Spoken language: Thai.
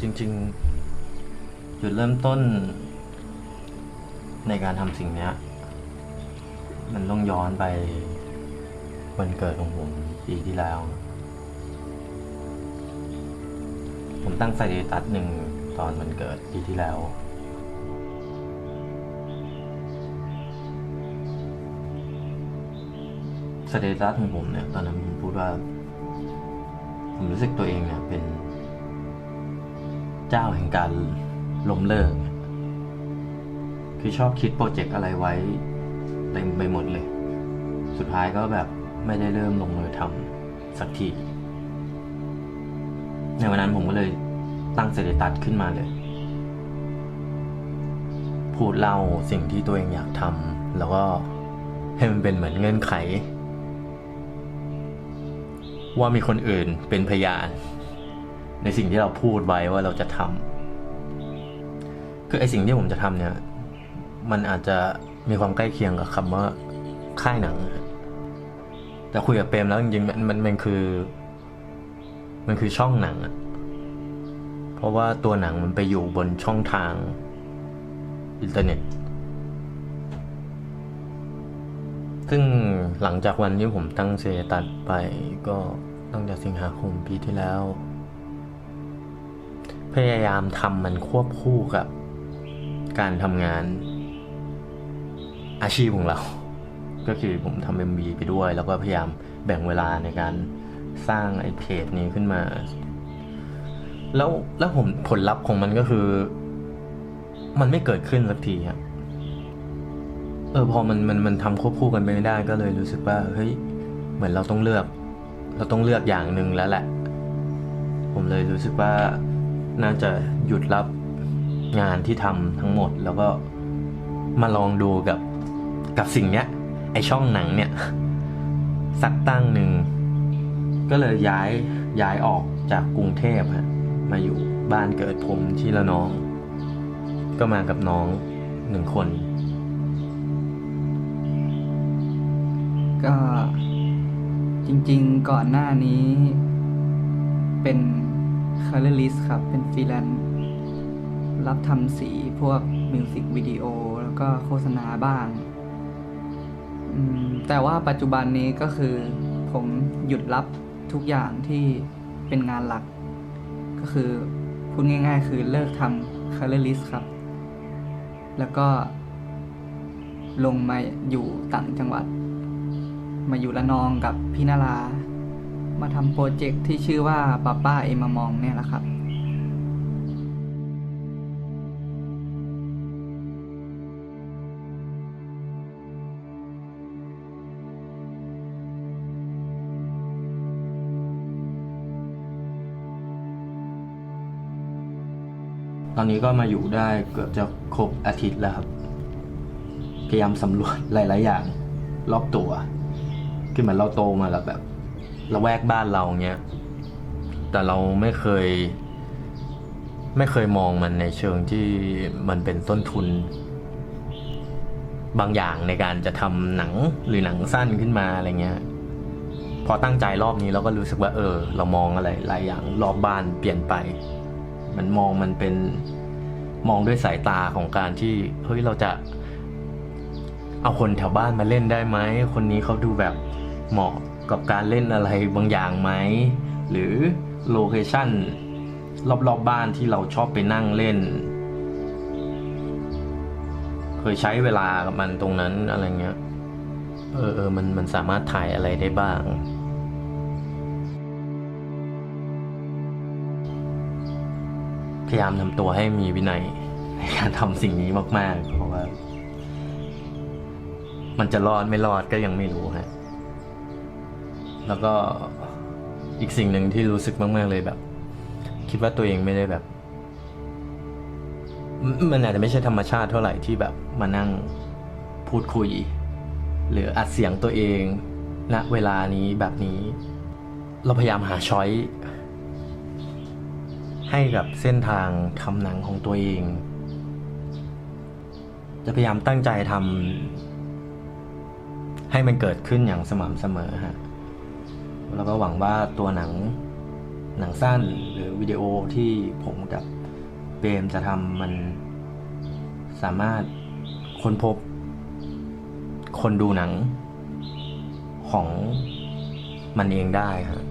จริง ๆ จุดเริ่มต้น ในการทำสิ่งนี้มันต้องย้อนไปวันเกิดของผมปีที่แล้ว ผมตั้งสเตตัสหนึ่งตอนวันเกิดปีที่แล้วสเตตัสของผมเนี่ยตอนนั้นผมพูดว่า ผมรู้สึกตัวเองเนี่ยเป็น เจ้าแห่งการล้มเลิก คือชอบคิดโปรเจกต์อะไรไว้เต็มไปหมดเลย สุดท้ายก็แบบไม่ได้เริ่มลงมือทำสักที ในวันนั้นผมก็เลยตั้งสเตตัสขึ้นมาเลย พูดเล่าสิ่งที่ตัวเองอยากทำแล้วก็ให้มันเป็นเหมือนเงื่อนไข ว่ามีคนอื่นเป็นพยาน ในสิ่งที่เราพูดไว้ว่าเราจะทำคือไอสิ่งที่ผมจะทำเนี่ย มันอาจจะมีความใกล้เคียงกับคำว่าค่ายหนัง แต่คุยกับเปรมแล้วจริงๆมันมันมันคือ มันคือช่องหนังอะเพราะว่าตัวหนังมันไปอยู่บนช่องทางอินเทอร์เน็ต ซึ่งหลังจากวันที่ผมตั้งเซตัสไปก็ตั้งแต่สิงหาคมปีที่แล้ว พยายามทำมันควบคู่กับ การทำงานอาชีพของเรา ก็คือผมทำเอ็มบีไปด้วย แล้วก็พยายามแบ่งเวลาในการสร้างไอ้เพจนี้ขึ้นมา แล้วแล้วผมผลลัพธ์ของมันก็คือ มันไม่เกิดขึ้นสักทีครับเออพอมันมันมันทำควบคู่กันไปไม่ได้ก็เลยรู้สึกว่าเฮ้ยเหมือนเราต้องเลือก เราต้องเลือกอย่างหนึ่งแล้วแหละ ผมเลยรู้สึกว่า น่าจะหยุดรับงานที่ทำทั้งหมด แล้วก็มาลองดูกับกับสิ่งเนี้ย ไอช่องหนังเนี่ย สักตั้งหนึ่ง ก็เลยย้ายย้ายออกจากกรุงเทพฮะมาอยู่บ้านเกิดผมที่ละน้อง ก็มากับน้องหนึ่งคน ก็จริงๆก่อนหน้านี้เป็น colorist ครับ เป็นฟรีแลนซ์รับทำสีพวกมิวสิกวิดีโอแล้วก็โฆษณาบ้างแต่ว่าปัจจุบันนี้ก็คือผมหยุดรับทุกอย่างที่เป็นงานหลัก ก็คือพูดง่าย ๆ คือเลิกทำ colorist ครับ แล้วก็ลงมาอยู่ต่างจังหวัด มาอยู่ละนองกับพี่นารา มาทำโปรเจกต์ที่ชื่อว่าป้าป้าเอมามองเนี่ยแหละครับ ตอนนี้ก็มาอยู่ได้เกือบจะครบอาทิตย์แล้วครับ พยายามสำรวจหลาย ๆ อย่าง รอบตัว คือเหมือนเราโตมาแล้วแบบ เราแวกบ้านเราเงี้ย แต่เราไม่เคย ไม่เคยมองมันในเชิงที่มันเป็นต้นทุน บางอย่างในการจะทำหนังหรือหนังสั้นขึ้นมาอะไรเงี้ย พอตั้งใจรอบนี้เราก็รู้สึกว่า เออ เรามองอะไรหลายอย่างรอบบ้านเปลี่ยนไป มันมองมันเป็นมองด้วยสายตาของการที่เฮ้ยเราจะเอาคนแถวบ้านมาเล่นได้ไหม คนนี้เขาดูแบบเหมาะ กับการเล่นอะไรบางอย่างไหม หรือโลเคชั่นรอบๆบบ้านที่เราชอบไปนั่งเล่น เคยใช้เวลากับมันตรงนั้นอะไรเงี้ย เออเออมันมันสามารถถ่ายอะไรได้บ้าง พยายามทำตัวให้มีวินัยในการทำสิ่งนี้มาก ๆ เพราะว่า มันจะรอดไม่รอดก็ยังไม่รู้ฮะ แล้วก็อีกสิ่งหนึ่งที่รู้สึกมากๆเลยแบบ คิดว่าตัวเองไม่ได้แบบ มันอาจจะไม่ใช่ธรรมชาติเท่าไหร่ที่แบบมานั่งพูดคุย หรืออัดเสียงตัวเองณเวลานี้แบบนี้ เราพยายามหาช้อยให้กับเส้นทางทำหนังของตัวเอง จะพยายามตั้งใจทำให้มันเกิดขึ้นอย่างสม่ำเสมอฮะ แล้วก็หวังว่าตัวหนังหนังสั้นหรือวิดีโอที่ผมกับเปรมจะทำมันสามารถค้นพบ คนดูหนังของมันเองได้ค่ะ